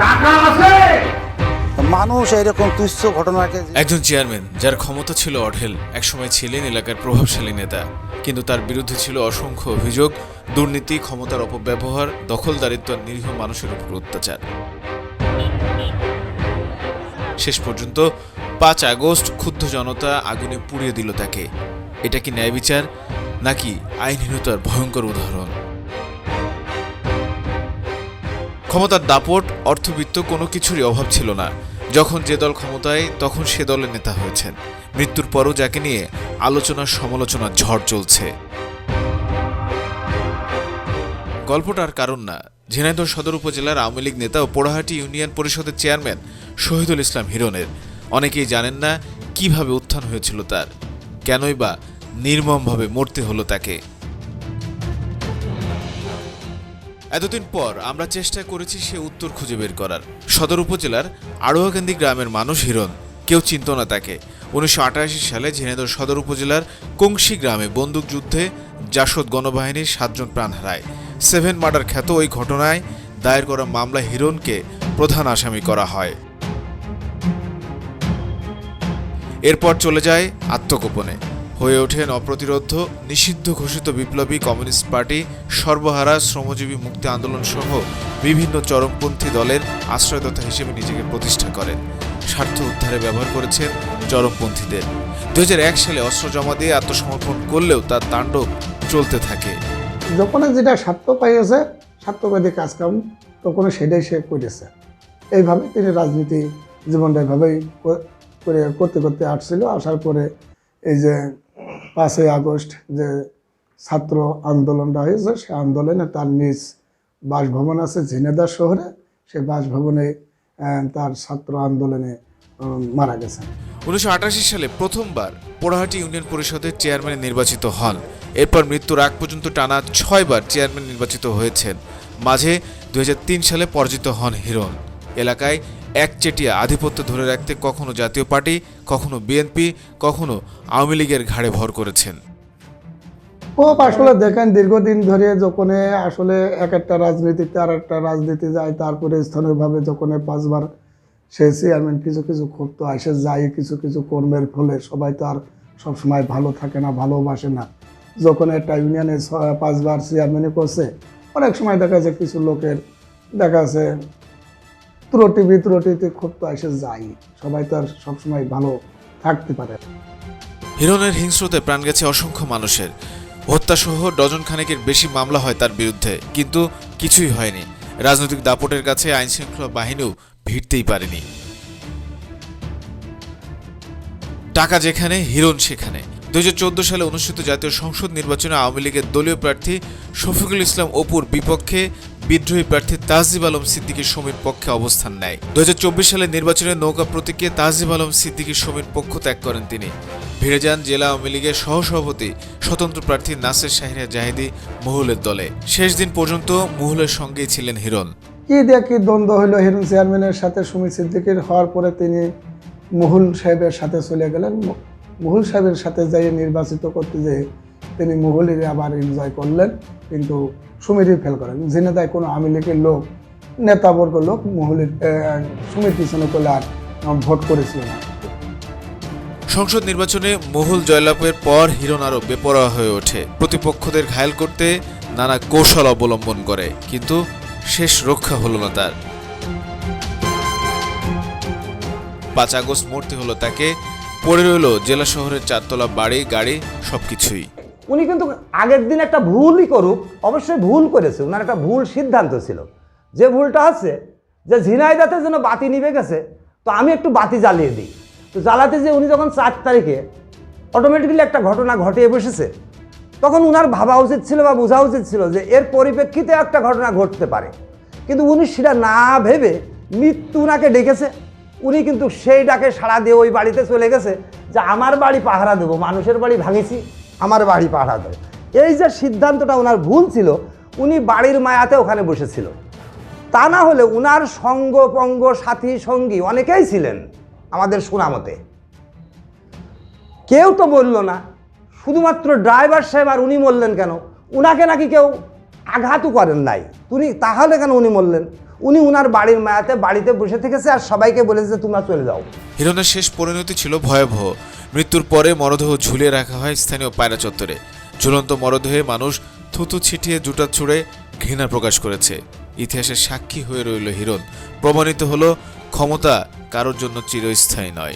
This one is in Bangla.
টাকা আছে? মানুষ এরকম তুচ্ছ ঘটনাকে একজন চেয়ারম্যান যার ক্ষমতা ছিল অঢেল একসময় ছিলেন এলাকার প্রভাবশালী নেতা কিন্তু তার বিরুদ্ধে ছিল অসংখ্য অভিযোগ দুর্নীতি ক্ষমতার অপব্যবহার দখলদারিত্ব আর নিরীহ মানুষের উপর অত্যাচার। শেষ পর্যন্ত পাঁচ আগস্ট ক্ষুব্ধ জনতা আগুনে পুড়িয়ে দিল তাকে। এটা কি ন্যায় বিচার নাকি আইনহীনতার ভয়ঙ্কর উদাহরণ? ক্ষমতার দাপট, অর্থবিত্ত কোনো কিছুরই অভাব ছিল না। যখন যে দল ক্ষমতায়, তখন সে দলের নেতা হয়েছেন। মৃত্যুর পরও যাকে নিয়ে আলোচনা সমালোচনা ঝড় চলছে। গল্পটার কারণ না। ঝিনাইদহ সদর উপজেলার আওয়ামী লীগ নেতা ও পোড়াহাটি ইউনিয়ন পরিষদের চেয়ারম্যান শহীদুল ইসলাম হিরনের অনেকেই জানেন না কীভাবে উত্থান হয়েছিল তার। কেনই বা নির্মমভাবে মরতে হলো তাকে। এতদিন পর আমরা চেষ্টা করেছি সে উত্তর খুঁজে বের করার। সদর উপজেলার আড়ুয়াকান্দি গ্রামের মানুষ হিরণ। কেউ চিনত না তাকে। উনিশশো আটাশি সালে ঝিনাইদহ সদর উপজেলার কংসি গ্রামে বন্দুকযুদ্ধে জাসদ গণবাহিনীর সাতজন প্রাণ হারায়। সেভেন মার্ডার খ্যাত ওই ঘটনায় দায়ের করা মামলা হিরণকে প্রধান আসামি করা হয়। এরপর চলে যায় আত্মগোপনে। হয়ে ওঠেন অপ্রতিরোধ, নিষিদ্ধ ঘোষিত বিপ্লবী কমিউনিস্ট পার্টি, সর্বহারা শ্রমজীবী মুক্তি আন্দোলন সহ বিভিন্ন চরমপন্থী দলের আশ্রয়দাতা হিসেবে নিজেকে প্রতিষ্ঠা করেন। স্বার্থ উদ্ধারে ব্যবহার করেছেন চরমপন্থীদের। দু হাজার এক সালে অস্ত্র জমা দিয়ে আত্মসমর্পণ করলেও তার তাণ্ডব চলতে থাকে। যখন যেটা স্বার্থ পাইয়াছে, স্বার্থবাদী কাজকাম তখন সেটাই সে করেছে এইভাবে তিনি রাজনীতি জীবনটা এভাবেই করে করতে করতে আসছিল। আসার পরে এই যে পাঁচই আগস্ট যে ছাত্র আন্দোলনটা হয়েছে, সে আন্দোলনে তার নিজ বাসভবন আছে ঝিনেদার শহরে। সে বাসভবনে তার ছাত্র আন্দোলনে মারা গেছেন উনিশশো সালে প্রথমবার পোড়াহাটি ইউনিয়ন পরিষদের চেয়ারম্যান নির্বাচিত হন। এরপর মৃত্যুর আগ পর্যন্ত টানা ছয়বার চেয়ারম্যান নির্বাচিত হয়েছেন। মাঝে দুই হাজার তিন সালে পরাজিত হন হিরণ। এলাকায় একচেটিয়া আধিপত্য ধরে রাখতে কখনো জাতীয় পার্টি, কখনো বিএনপি কখনো আওয়ামী লীগের ঘাড়ে ভর করেছেন। খুব আসলে দেখেন, দীর্ঘদিন ধরে যখন আসলে এক একটা রাজনীতিতে আর একটা রাজনীতি যায়, তারপরে স্থানীয়ভাবে যখন পাঁচবার সে চেয়ারম্যান কিছু কিছু ক্ষোভ তো আসে যায় কিছু কিছু কর্মের ফলে, সবাই তো আর সবসময় ভালো থাকে না, ভালোবাসে না। যখন একটা ইউনিয়নে পাঁচবার চেয়ারম্যানই করছে, অনেক সময় দেখা যায় কিছু লোকের, দেখা যাচ্ছে ত্রুটি বিত্রুটিতে ক্ষোভ তো এসে যায়। সবাই তো আর সবসময় ভালো থাকতে পারে। হিরণের হিংস্রতায় প্রাণ গেছে অসংখ্য মানুষের। হত্যাসহ ডজন খানেকের বেশি মামলা হয় তার বিরুদ্ধে, কিন্তু কিছুই হয়নি। রাজনৈতিক দাপটের কাছে আইনশৃঙ্খলা বাহিনীও ভিড়তেই পারেনি। টাকা যেখানে হিরণ সেখানে। দুই হাজার চোদ্দ সালে অনুষ্ঠিত জাতীয় সংসদ নির্বাচনে আওয়ামী লীগের দলীয় প্রার্থী শফিকুল ইসলাম অপুর বিপক্ষে বিদ্রোহী প্রার্থী তাহজিব আলম সিদ্দিকী সমীর পক্ষে অবস্থান নেয়। দুই হাজার চব্বিশ সালে নির্বাচনে নৌকা প্রতীকে তাহজিব আলম সিদ্দিকী সমীর পক্ষ ত্যাগ করেন তিনি। ভিড়ে যান জেলা আওয়ামী লীগের সহসভাপতি স্বতন্ত্র প্রার্থী নাসের শাহিনা জাহিদি মহুলের দলে। শেষ দিন পর্যন্ত মহুলের সঙ্গেই ছিলেন হিরণ। কি দিয়ে কি দ্বন্দ্ব হইল হিরণ চেয়ারম্যানের সাথে সুমিত সিদ্দিকির? হওয়ার পরে তিনি মুহুল সাহেবের সাথে চলে গেলেন। মুহুল সাহেবের সাথে যাই নির্বাচিত করতে যেয়ে তিনি মুহুলের আবার এনজয় করলেন, কিন্তু সুমিরই ফেল করেন। ঝিনেদায় কোনো আওয়ামী লীগের লোক, নেতাবর্গ লোক মুহুলের সুমির পিছনে করলে আর ভোট করেছিল না। সংসদ নির্বাচনে মহুল জয়লাভের পর হিরণ আরও বেপরোয়া হয়ে ওঠে। প্রতিপক্ষদের ঘায়েল করতে নানা কৌশল অবলম্বন করে, কিন্তু শেষ রক্ষা হলো না তার। পাঁচ আগস্ট মরতে হলো তাকে, পড়ে রইল জেলা শহরের চারতলা বাড়ি, গাড়ি, সবকিছুই। উনি কিন্তু আগের দিন একটা ভুলই করুক, অবশ্যই ভুল করেছে। ওনার একটা ভুল সিদ্ধান্ত ছিল। যে ভুলটা হচ্ছে যে ঝিনাইদাতে যেন বাতি নিভে গেছে, তো আমি একটু বাতি জ্বালিয়ে দিই। তো জ্বালাতে যে উনি যখন চার তারিখে অটোমেটিক্যালি একটা ঘটনা ঘটিয়ে বসেছে, তখন উনার ভাবা উচিত ছিল বা বোঝা উচিত ছিল যে এর পরিপ্রেক্ষিতে একটা ঘটনা ঘটতে পারে। কিন্তু উনি সেটা না ভেবে মৃত্যু উনাকে ডেকেছে। উনি কিন্তু সেই ডাকে সাড়া দিয়ে ওই বাড়িতে চলে গেছে যে, আমার বাড়ি পাহারা দেবো, মানুষের বাড়ি ভাঙেছি। আমার বাড়ি পাহারা দেবো এই যে সিদ্ধান্তটা ওনার ভুল ছিল, উনি বাড়ির মায়াতে ওখানে বসেছিল। তা না হলে উনার সঙ্গ পঙ্গ সাথী, সঙ্গী অনেকেই ছিলেন আমাদের শোনামতে কেউ তো বলল না, শুধুমাত্র ড্রাইভার সাহেব আর উনি বললেন কেন? উনাকে নাকি কেউ আঘাতও করেন নাই। উনি তাহলে কেন উনি বললেন উনি উনার বাড়ির মায়াতে বাড়িতে বসে থেকেছে আর সবাইকে বলেছে তোমরা চলে যাও। হিরণের শেষ পরিণতি ছিল ভয়াবহ। মৃত্যুর পরে মরদেহ ঝুলে রাখা হয় স্থানীয় পায়রা চত্বরে। ঝুলন্ত মরদেহে মানুষ থুতু ছিটিয়ে জুটা ছুড়ে ঘৃণা প্রকাশ করেছে। ইতিহাসের সাক্ষী হয়ে রইল হিরণ। প্রমাণিত হলো, ক্ষমতা কারোর জন্য চিরস্থায়ী নয়।